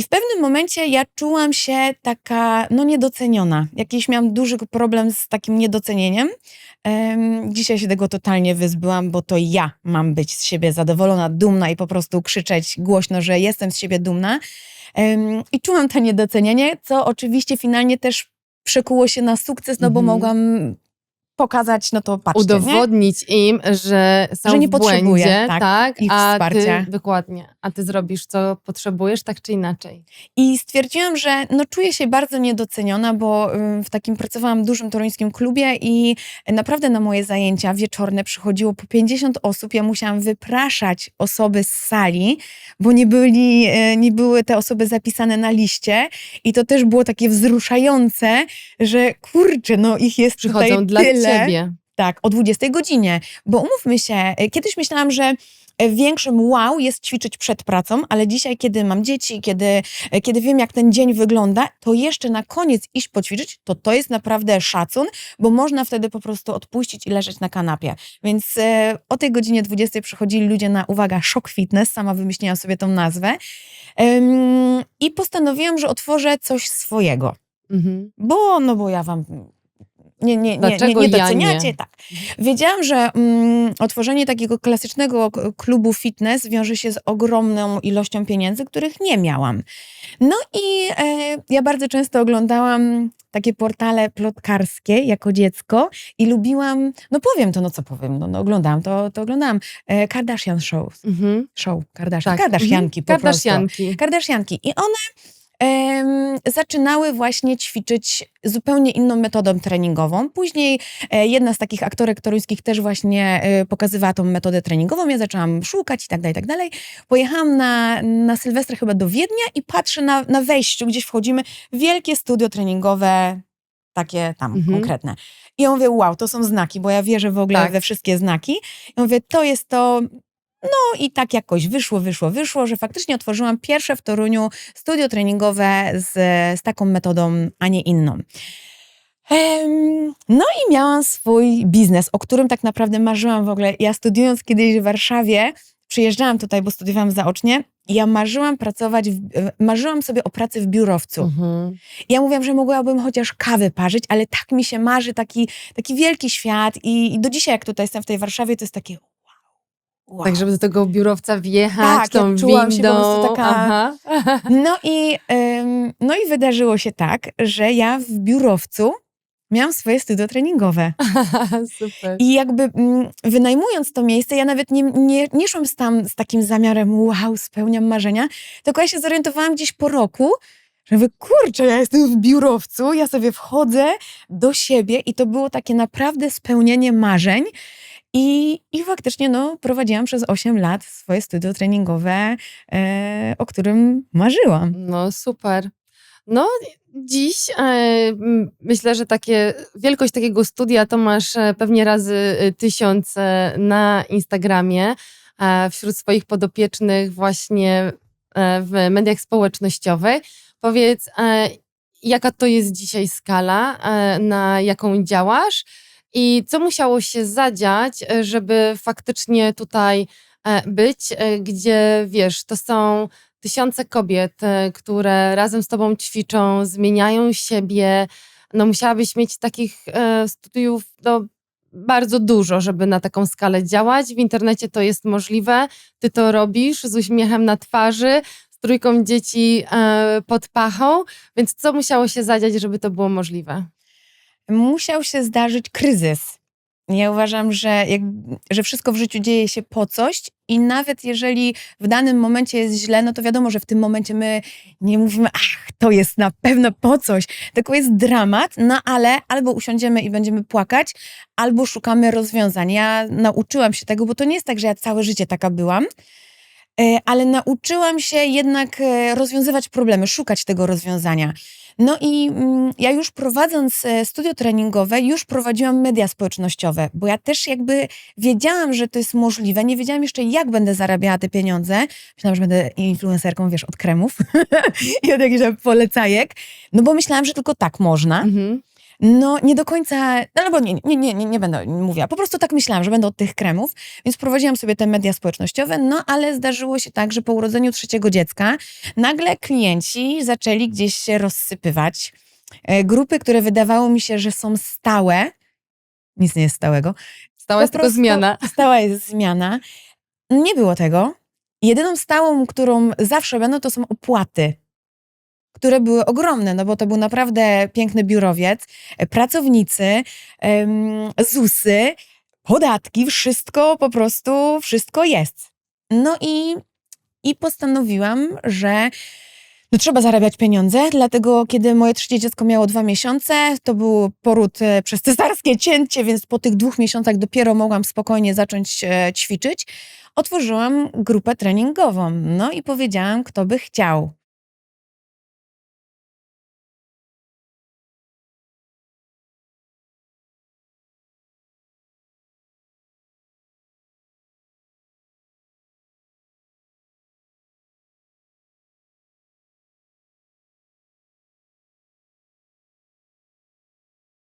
I w pewnym momencie ja czułam się taka, no niedoceniona. Jakiś miałam duży problem z takim niedocenieniem. Em, dzisiaj się tego totalnie wyzbyłam, bo to ja mam być z siebie zadowolona, dumna i po prostu krzyczeć głośno, że jestem z siebie dumna. Em, I czułam to niedocenienie, co oczywiście finalnie też przekuło się na sukces, no bo Mhm. mogłam pokazać, no to patrzcie, nie? Udowodnić im, że są Że nie w błędzie, tak, tak, ich a wsparcia. ty, dokładnie, a ty zrobisz, co potrzebujesz, tak czy inaczej. I stwierdziłam, że no, czuję się bardzo niedoceniona, bo ym, w takim pracowałam w dużym toruńskim klubie i naprawdę na moje zajęcia wieczorne przychodziło po 50 osób. Ja musiałam wypraszać osoby z sali, bo nie, byli, e, nie były te osoby zapisane na liście. I to też było takie wzruszające, że kurczę, no ich jest Przychodzą tutaj dla tyle. Tak, o 20 godzinie. Bo umówmy się, e, kiedyś myślałam, że e, większym wow jest ćwiczyć przed pracą, ale dzisiaj, kiedy mam dzieci, kiedy, e, kiedy wiem, jak ten dzień wygląda, to jeszcze na koniec iść poćwiczyć, to to jest naprawdę szacun, bo można wtedy po prostu odpuścić i leżeć na kanapie. Więc e, o tej godzinie 20 przychodzili ludzie na, uwaga, Shock Fitness, sama wymyśliłam sobie tą nazwę. Em, I postanowiłam, że otworzę coś swojego. Mhm. Bo, no bo ja wam nie, nie, nie, nie, nie ja doceniacie. nie? Tak. Wiedziałam, że mm, otworzenie takiego klasycznego klubu fitness wiąże się z ogromną ilością pieniędzy, których nie miałam. No i e, ja bardzo często oglądałam takie portale plotkarskie jako dziecko i lubiłam, no powiem to, no co powiem, no, no oglądałam to, to oglądałam, e, Kardashian Show, Mhm. show Kardashian, Tak. Kardashianki mhm. po prostu. Kardashianki. Kardashianki. I one zaczynały właśnie ćwiczyć zupełnie inną metodą treningową. Później e, jedna z takich aktorek toruńskich też właśnie e, pokazywała tą metodę treningową. Ja zaczęłam szukać i tak dalej, i tak dalej. Pojechałam na, na Sylwestrę chyba do Wiednia i patrzę na, na wejściu, gdzieś wchodzimy, wielkie studio treningowe, takie tam Mhm. konkretne. I ja mówię, wow, to są znaki, bo ja wierzę w ogóle Tak. we wszystkie znaki. I mówię, to jest to, no i tak jakoś wyszło, wyszło, wyszło, że faktycznie otworzyłam pierwsze w Toruniu studio treningowe z, z taką metodą, a nie inną. No i miałam swój biznes, o którym tak naprawdę marzyłam w ogóle. Ja studiując kiedyś w Warszawie, przyjeżdżałam tutaj, bo studiowałam zaocznie, ja marzyłam pracować, w, marzyłam sobie o pracy w biurowcu. Mhm. Ja mówiłam, że mogłabym chociaż kawę parzyć, ale tak mi się marzy taki, taki wielki świat i, i do dzisiaj, jak tutaj jestem w tej Warszawie, to jest takie wow. Tak, żeby do tego biurowca wjechać, Tak, ja tą czułam się po windą. prostu taka- Aha. No i, ym, no i wydarzyło się tak, że ja w biurowcu miałam swoje studio treningowe. Super. I jakby mm, wynajmując to miejsce, ja nawet nie, nie, nie szłam z tam z takim zamiarem, wow, spełniam marzenia, tylko ja się zorientowałam gdzieś po roku, że mówię, kurczę, ja jestem w biurowcu, ja sobie wchodzę do siebie i to było takie naprawdę spełnienie marzeń. I, I faktycznie no, prowadziłam przez 8 lat swoje studio treningowe, e, o którym marzyłam. No super. No dziś e, myślę, że takie, wielkość takiego studia to masz e, pewnie razy e, tysiąc na Instagramie e, wśród swoich podopiecznych właśnie e, w mediach społecznościowych. Powiedz, jaka to jest dzisiaj skala, na jaką działasz i co musiało się zadziać, e, żeby faktycznie tutaj e, być, e, gdzie wiesz, to są tysiące kobiet, które razem z tobą ćwiczą, zmieniają siebie. No musiałabyś mieć takich studiów no, bardzo dużo, żeby na taką skalę działać. W internecie to jest możliwe. Ty to robisz z uśmiechem na twarzy, z trójką dzieci pod pachą. Więc co musiało się zadziać, żeby to było możliwe? Musiał się zdarzyć kryzys. Ja uważam, że, jak, że wszystko w życiu dzieje się po coś i nawet jeżeli w danym momencie jest źle, no to wiadomo, że w tym momencie my nie mówimy, ach, to jest na pewno po coś, tylko jest dramat, no ale albo usiądziemy i będziemy płakać, albo szukamy rozwiązań. Ja nauczyłam się tego, bo to nie jest tak, że ja całe życie taka byłam, ale nauczyłam się jednak e, rozwiązywać problemy, szukać tego rozwiązania. No i mm, ja już prowadząc e, studio treningowe, już prowadziłam media społecznościowe, bo ja też jakby wiedziałam, że to jest możliwe. Nie wiedziałam jeszcze, jak będę zarabiała te pieniądze. Myślałam, że będę influencerką, wiesz, od kremów i od jakichś polecajek. No bo myślałam, że tylko tak można. Mhm. No, nie do końca, no, albo nie, nie, nie, nie, będę mówiła. Po prostu tak myślałam, że będę od tych kremów, więc prowadziłam sobie te media społecznościowe, no ale zdarzyło się tak, że po urodzeniu trzeciego dziecka nagle klienci zaczęli gdzieś się rozsypywać. E, Grupy, które wydawało mi się, że są stałe, nic nie jest stałego, Stała jest tylko zmiana. Stała jest zmiana. Nie było tego. Jedyną stałą, którą zawsze będą, to są opłaty, które były ogromne, no bo to był naprawdę piękny biurowiec, e, pracownicy, ZUSy, podatki, wszystko po prostu, wszystko jest. No i, i postanowiłam, że no trzeba zarabiać pieniądze, dlatego kiedy moje trzecie dziecko miało dwa miesiące, to był poród e, przez cesarskie cięcie, więc po tych dwóch miesiącach dopiero mogłam spokojnie zacząć e, ćwiczyć. Otworzyłam grupę treningową, no i powiedziałam, kto by chciał.